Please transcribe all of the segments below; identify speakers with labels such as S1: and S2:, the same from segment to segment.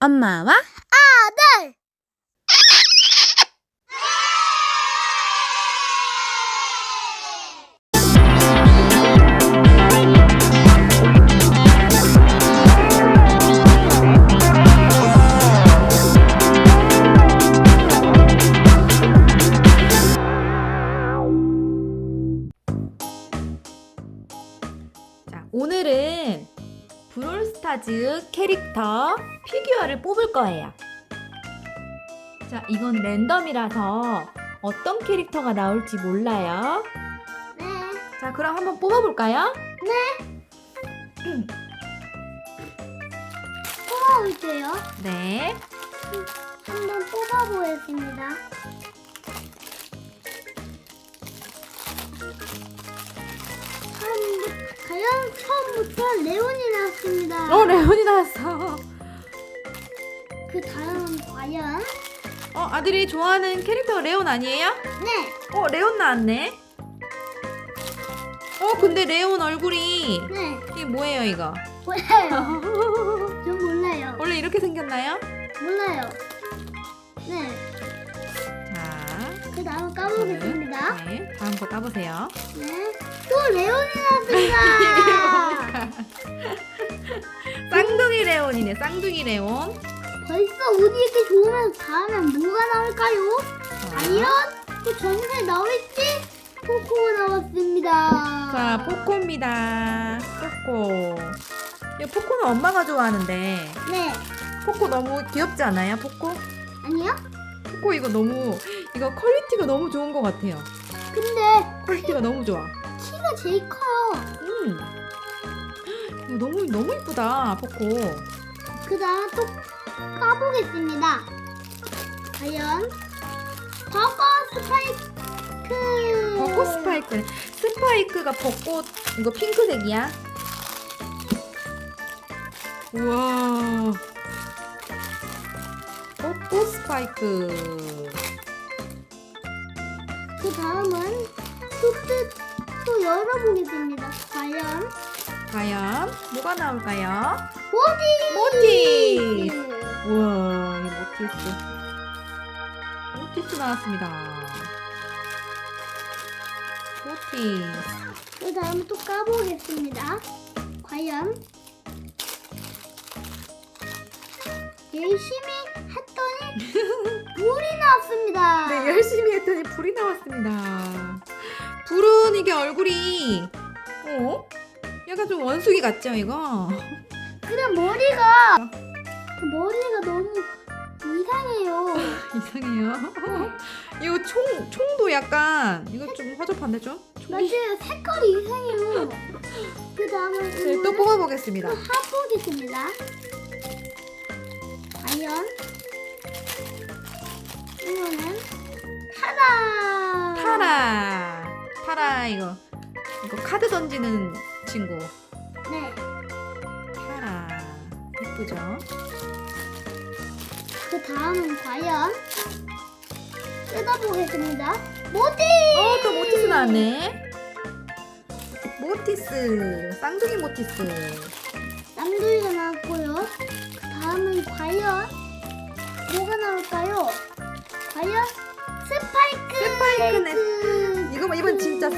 S1: 엄마와
S2: 아들!
S1: 스타즈 캐릭터 피규어를 뽑을 거예요. 자, 이건 랜덤이라서 어떤 캐릭터가 나올지 몰라요.
S2: 네.
S1: 자, 그럼 한번 뽑아볼까요?
S2: 뽑아볼게요.
S1: 네.
S2: 한번 뽑아보겠습니다. 과연 처음부터 레온이 나왔습니다.
S1: 어, 레온이 나왔어.
S2: 그 다음은 과연?
S1: 어, 아들이 좋아하는 캐릭터가 레온 아니에요?
S2: 네.
S1: 어, 레온 나왔네. 어, 근데 레온 얼굴이
S2: 네.
S1: 이게 뭐예요, 이거?
S2: 몰라요. 전 몰라요.
S1: 원래 이렇게 생겼나요?
S2: 몰라요. 네.
S1: 자,
S2: 그 다음 까보겠습니다.
S1: 네, 다음 거 까보세요.
S2: 네. 또 레온이 나왔습니다.
S1: 쌍둥이 레온이네, 쌍둥이 레온.
S2: 벌써 운이 이렇게 좋으면 다음엔 뭐가 나올까요?
S1: 자,
S2: 과연 또 전세 나올지 코코 나왔습니다.
S1: 자, 포코입니다. 포코. 이 포코는 엄마가 좋아하는데,
S2: 네.
S1: 포코 너무 귀엽지 않아요, 포코?
S2: 아니요?
S1: 포코 이거 너무, 이거 퀄리티가 너무 좋은 것 같아요.
S2: 근데
S1: 퀄리티가 너무 좋아.
S2: 키가 제일 커요.
S1: 음. 이거 너무, 너무 이쁘다, 포코.
S2: 그 다음 또 까보겠습니다. 과연 버거 스파이크.
S1: 벚꽃 스파이크. 스파이크가 벚꽃, 이거 핑크색이야. 우와. 벚꽃 스파이크.
S2: 그 다음은 뚜뚜 또 열어보겠습니다. 과연
S1: 과연 뭐가 나올까요?
S2: 모디.
S1: 모티! 우와, 이 모티스. 모티스 나왔습니다. 모티스.
S2: 그 다음 또 까보겠습니다. 과연 열심히 했더니 물이 나왔습니다.
S1: 네, 열심히 했더니 불이 나왔습니다. 불은 이게 얼굴이, 어? 약간 좀 원숭이 같죠, 이거?
S2: 근데 머리가 그 머리가 너무 이상해요.
S1: 이상해요. 이거 총, 총도 약간, 이거 좀 허접한데, 좀? 총이?
S2: 맞아요. 색깔이 이상해요. 그 다음은
S1: 네, 또 뽑아보겠습니다.
S2: 해보겠습니다. 과연 이거는 타다.
S1: 타라. 타라, 이거. 이거 카드 던지는 친구.
S2: 네.
S1: 타라. 예쁘죠?
S2: 그 다음은 과연 뜯어보겠습니다. 모디.
S1: 어, 또 모티스 나왔네. 모티스. 쌍둥이 모티스.
S2: 쌍둥이가 나왔고요. 그 다음은 과연 뭐가 나올까요? 과연 스파이크.
S1: 스파이크네.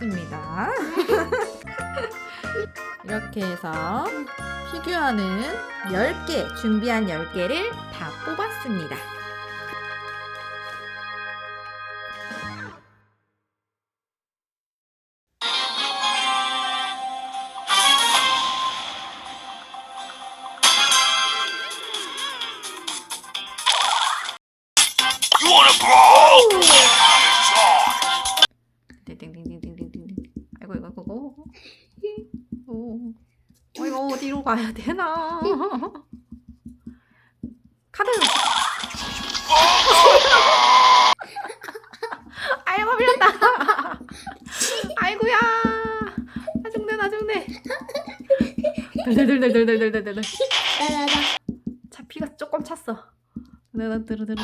S2: 네,
S1: 귀엽습니다. 이렇게 해서 피규어는 10개, 준비한 10개를 다 뽑았습니다. 어디로 가야 되나? 카드. 아이고 밀렸다. 아이고야. 나중네 나중네. 들들들들들들들들. 잡피가 조금 찼어. 네, 내가 들으들으.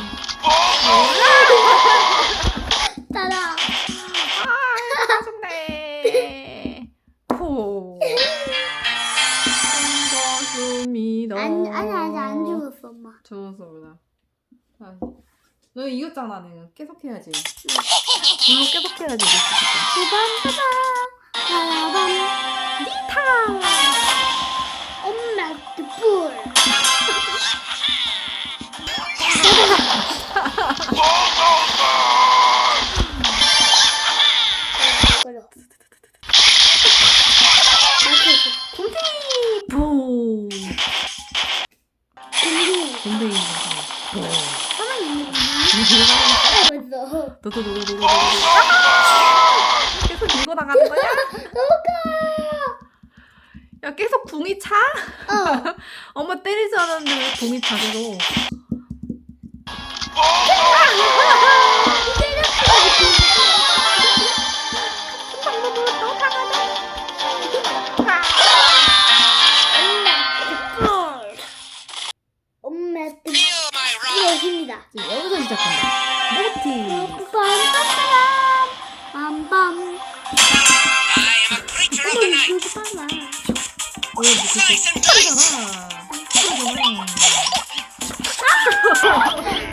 S2: 嘛。 좋았어
S1: 누나 너 이겼잖아 내가. 계속 해야지. 물로 계속 해야지
S2: 五班班长，老班迪塔。 무서워.
S1: 도도도도도도. 계속 밀고 나가는 거야? 야 계속 궁이 차?
S2: 어.
S1: 엄마 때리지 않았는데 왜 궁이 차서? 무슨 소리잖아. 소리잖아.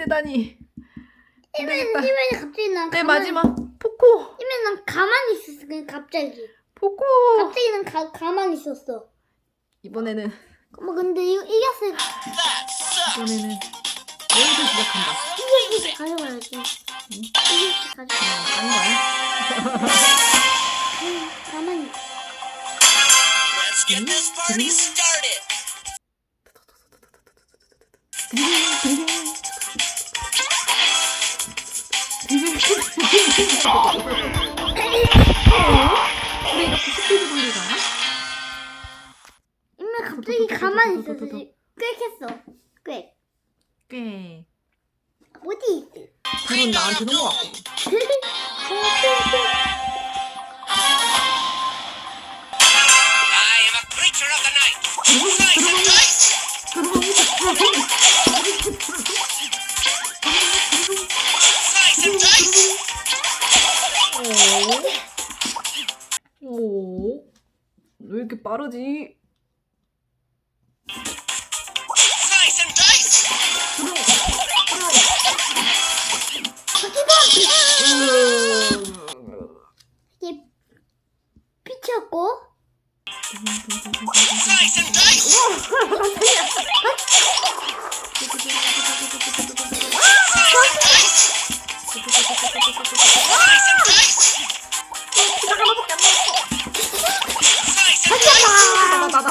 S1: 세다니. 힘들겠다.
S2: 이면 갑자기 난. 가만... 네
S1: 마지막 포코.
S2: 이면 난 가만히 있었어 그냥 갑자기.
S1: 포코.
S2: 갑자기 난 가, 가만히 있었어.
S1: 이번에는.
S2: 엄마 근데 이거 이겼을.
S1: 이번에는 여기서 시작한다.
S2: 가져가야지. 응?
S1: 가져가.
S2: 안 가. 가만히.
S1: 응? 내가
S2: 그 인마 갑자기 가만히 있었어. 꽥했어. 꽥.
S1: 꽤.
S2: 어디
S1: 그건 나한테 는거 같고.
S3: I am a creature of the night. 들어가면
S1: 들어가면 들어가면 오, 왜 이렇게 빠르지?
S2: 피쳤고?
S3: 잠깐만.
S1: 나나 나.